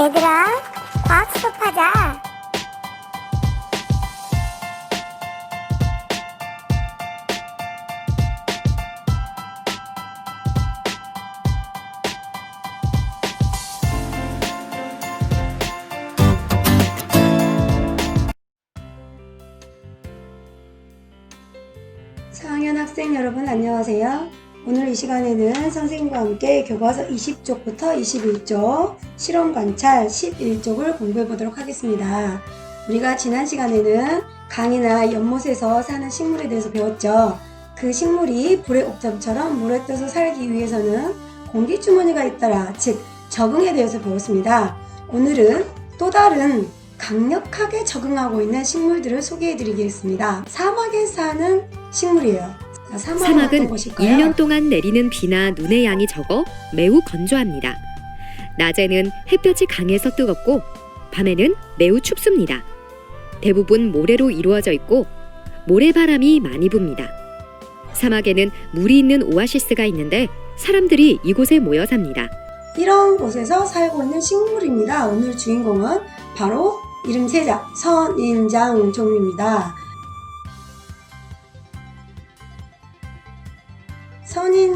얘들아, 과학 수업하자. 사학년 학생 여러분 안녕하세요. 오늘 이 시간에는 선생님과 함께 교과서 20쪽부터 21쪽 실험 관찰 11쪽을 공부해 보도록 하겠습니다. 우리가 지난 시간에는 강이나 연못에서 사는 식물에 대해서 배웠죠. 그 식물이 불의 옥점처럼 물에 떠서 살기 위해서는 공기 주머니가 있더라. 즉 적응에 대해서 배웠습니다. 오늘은 또 다른 강력하게 적응하고 있는 식물들을 소개해 드리겠습니다. 사막에 사는 식물이에요. 자, 사막은, 어떤 사막은 곳일까요? 1년 동안 내리는 비나 눈의 양이 적어 매우 건조합니다. 낮에는 햇볕이 강해서 뜨겁고 밤에는 매우 춥습니다. 대부분 모래로 이루어져 있고 모래바람이 많이 붑니다. 사막에는 물이 있는 오아시스가 있는데 사람들이 이곳에 모여 삽니다. 이런 곳에서 살고 있는 식물입니다. 오늘 주인공은 바로 이름 세자 선인장 종류입니다.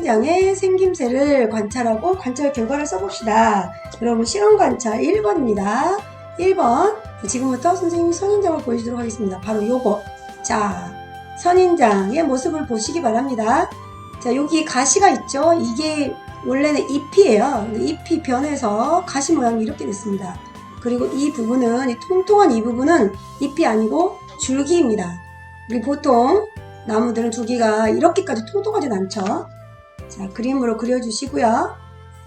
선인장의 생김새를 관찰하고 관찰 결과를 써봅시다. 여러분 실험 관찰 1번입니다. 1번 지금부터 선생님이 선인장을 보여주도록 하겠습니다. 바로 요거 자 선인장의 모습을 보시기 바랍니다. 자 여기 가시가 있죠. 이게 원래는 잎이에요. 잎이 변해서 가시 모양이 이렇게 됐습니다. 그리고 이 부분은 이 통통한 이 부분은 잎이 아니고 줄기입니다. 우리 보통 나무들은 줄기가 이렇게까지 통통하진 않죠. 자 그림으로 그려주시고요.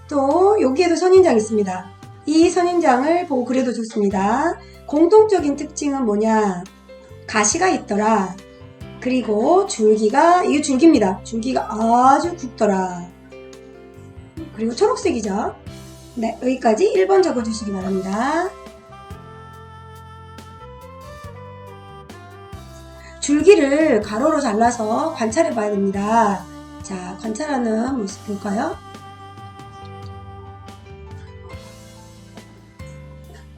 또 여기에도 선인장 있습니다. 이 선인장을 보고 그려도 좋습니다. 공통적인 특징은 뭐냐? 가시가 있더라. 그리고 줄기가 이게 줄기입니다. 줄기가 아주 굵더라. 그리고 초록색이죠. 네, 여기까지 1번 적어주시기 바랍니다. 줄기를 가로로 잘라서 관찰해 봐야 됩니다. 자, 관찰하는 모습 볼까요?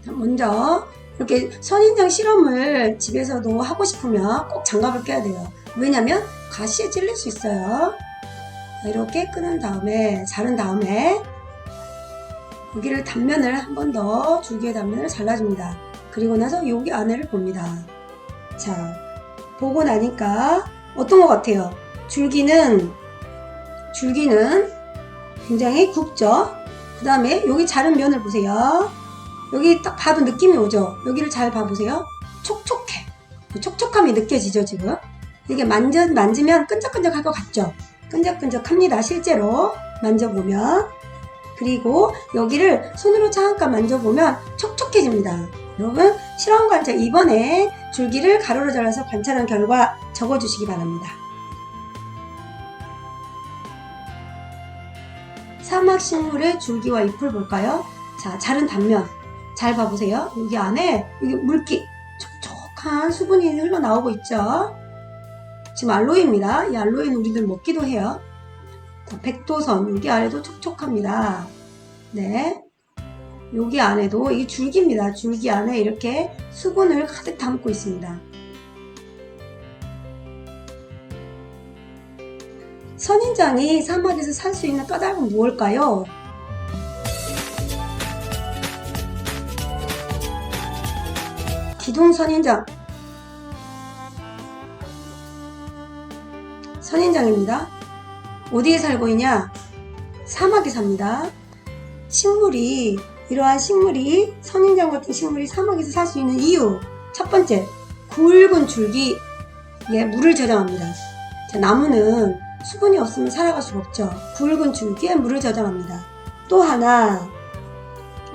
자, 먼저 이렇게 선인장 실험을 집에서도 하고 싶으면 꼭 장갑을 껴야 돼요. 왜냐면 가시에 찔릴 수 있어요. 자, 이렇게 끄는 다음에 자른 다음에 여기를 단면을 한 번 더 줄기의 단면을 잘라줍니다. 그리고 나서 여기 안에를 봅니다. 자, 보고 나니까 어떤 것 같아요? 줄기는 줄기는 굉장히 굵죠. 그 다음에 여기 자른 면을 보세요. 여기 딱 봐도 느낌이 오죠. 여기를 잘 봐보세요. 촉촉해. 그 촉촉함이 느껴지죠 지금. 이게 만져 만지면 끈적끈적할 것 같죠. 끈적끈적합니다. 실제로 만져보면. 그리고 여기를 손으로 잠깐 만져보면 촉촉해집니다. 여러분 실험 관찰 이번에 줄기를 가로로 잘라서 관찰한 결과 적어주시기 바랍니다. 사막 식물의 줄기와 잎을 볼까요? 자, 자른 단면 잘 봐보세요. 여기 안에 여기 물기 촉촉한 수분이 흘러나오고 있죠. 지금 알로에입니다. 이 알로에는 우리들 먹기도 해요. 자, 백도선 여기 아래도 촉촉합니다. 네. 여기 안에도 이 줄기입니다. 줄기 안에 이렇게 수분을 가득 담고 있습니다. 선인장이 사막에서 살 수 있는 까닭은 무엇일까요? 기둥 선인장 선인장입니다. 어디에 살고 있냐? 사막에 삽니다. 식물이 이러한 식물이 선인장 같은 식물이 사막에서 살 수 있는 이유 첫 번째 굵은 줄기에 물을 저장합니다. 자, 나무는 수분이 없으면 살아갈 수가 없죠. 굵은 줄기에 물을 저장합니다. 또 하나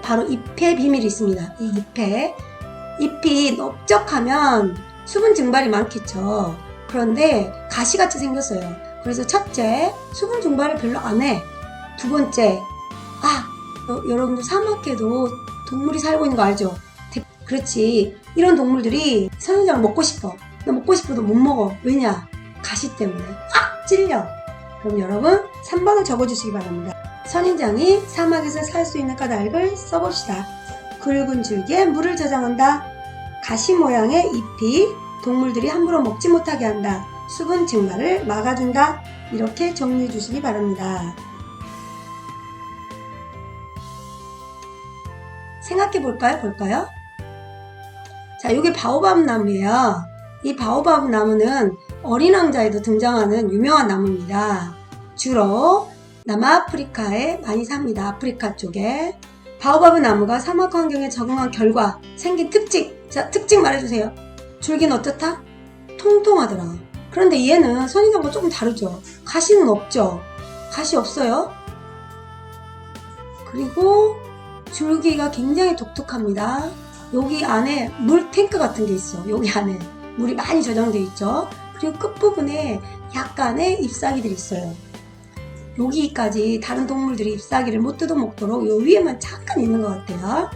바로 잎의 비밀이 있습니다. 이 잎에 잎이 넓적하면 수분 증발이 많겠죠. 그런데 가시같이 생겼어요. 그래서 첫째 수분 증발을 별로 안 해. 두 번째 아 여, 여러분들 사막에도 동물이 살고 있는 거 알죠? 대- 그렇지. 이런 동물들이 선인장을 먹고 싶어. 근데 먹고 싶어도 못 먹어. 왜냐? 가시 때문에. 아! 찔려. 그럼 여러분 3번을 적어주시기 바랍니다. 선인장이 사막에서 살 수 있는 까닭을 써봅시다. 굵은 줄기에 물을 저장한다. 가시 모양의 잎이 동물들이 함부로 먹지 못하게 한다. 수분 증발을 막아준다. 이렇게 정리해 주시기 바랍니다. 생각해 볼까요? 볼까요? 자, 이게 바오밥 나무예요. 이 바오밥 나무는 어린 왕자에도 등장하는 유명한 나무입니다. 주로 남아프리카에 많이 삽니다. 아프리카 쪽에. 바오바브 나무가 사막 환경에 적응한 결과 생긴 특징. 자, 특징 말해주세요. 줄기는 어떻다? 통통하더라. 그런데 얘는 선인장과 조금 다르죠. 가시는 없죠. 가시 없어요. 그리고 줄기가 굉장히 독특합니다. 여기 안에 물 탱크 같은 게 있어. 여기 안에 물이 많이 저장돼 있죠. 그리고 끝부분에 약간의 잎사귀들이 있어요. 여기까지 다른 동물들이 잎사귀를 못 뜯어 먹도록 요 위에만 잠깐 있는 것 같아요.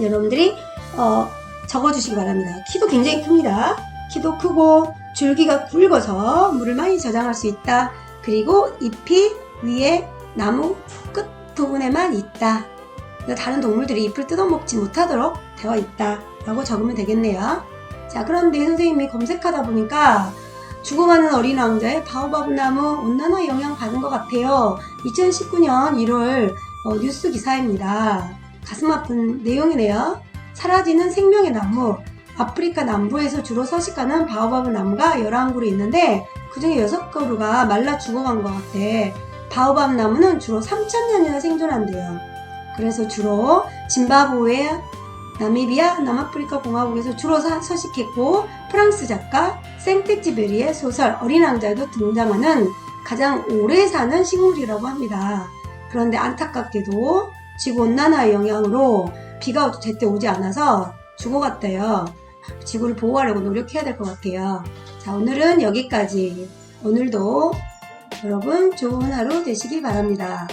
여러분들이 어, 적어주시기 바랍니다. 키도 굉장히 큽니다. 키도 크고 줄기가 굵어서 물을 많이 저장할 수 있다. 그리고 잎이 위에 나무 끝 부분에만 있다. 다른 동물들이 잎을 뜯어먹지 못하도록 되어 있다. 라고 적으면 되겠네요. 자, 그런데 선생님이 검색하다 보니까 죽어가는 어린 왕자의 바오바브 나무 온난화 영향 받은 것 같아요. 2019년 1월 어, 뉴스 기사입니다. 가슴 아픈 내용이네요. 사라지는 생명의 나무. 아프리카 남부에서 주로 서식하는 바오바브 나무가 11그루 있는데 그 중에 6그루가 말라 죽어간 것 같아. 바오바브 나무는 주로 3,000년이나 생존한대요. 그래서 주로 짐바브웨, 나미비아, 남아프리카 공화국에서 주로 사- 서식했고 프랑스 작가 생테지베리의 소설 어린 왕자에도 등장하는 가장 오래 사는 식물이라고 합니다. 그런데 안타깝게도 지구 온난화의 영향으로 비가 제때 오지 않아서 죽어갔대요. 지구를 보호하려고 노력해야 될 것 같아요. 자, 오늘은 여기까지. 오늘도 여러분 좋은 하루 되시길 바랍니다.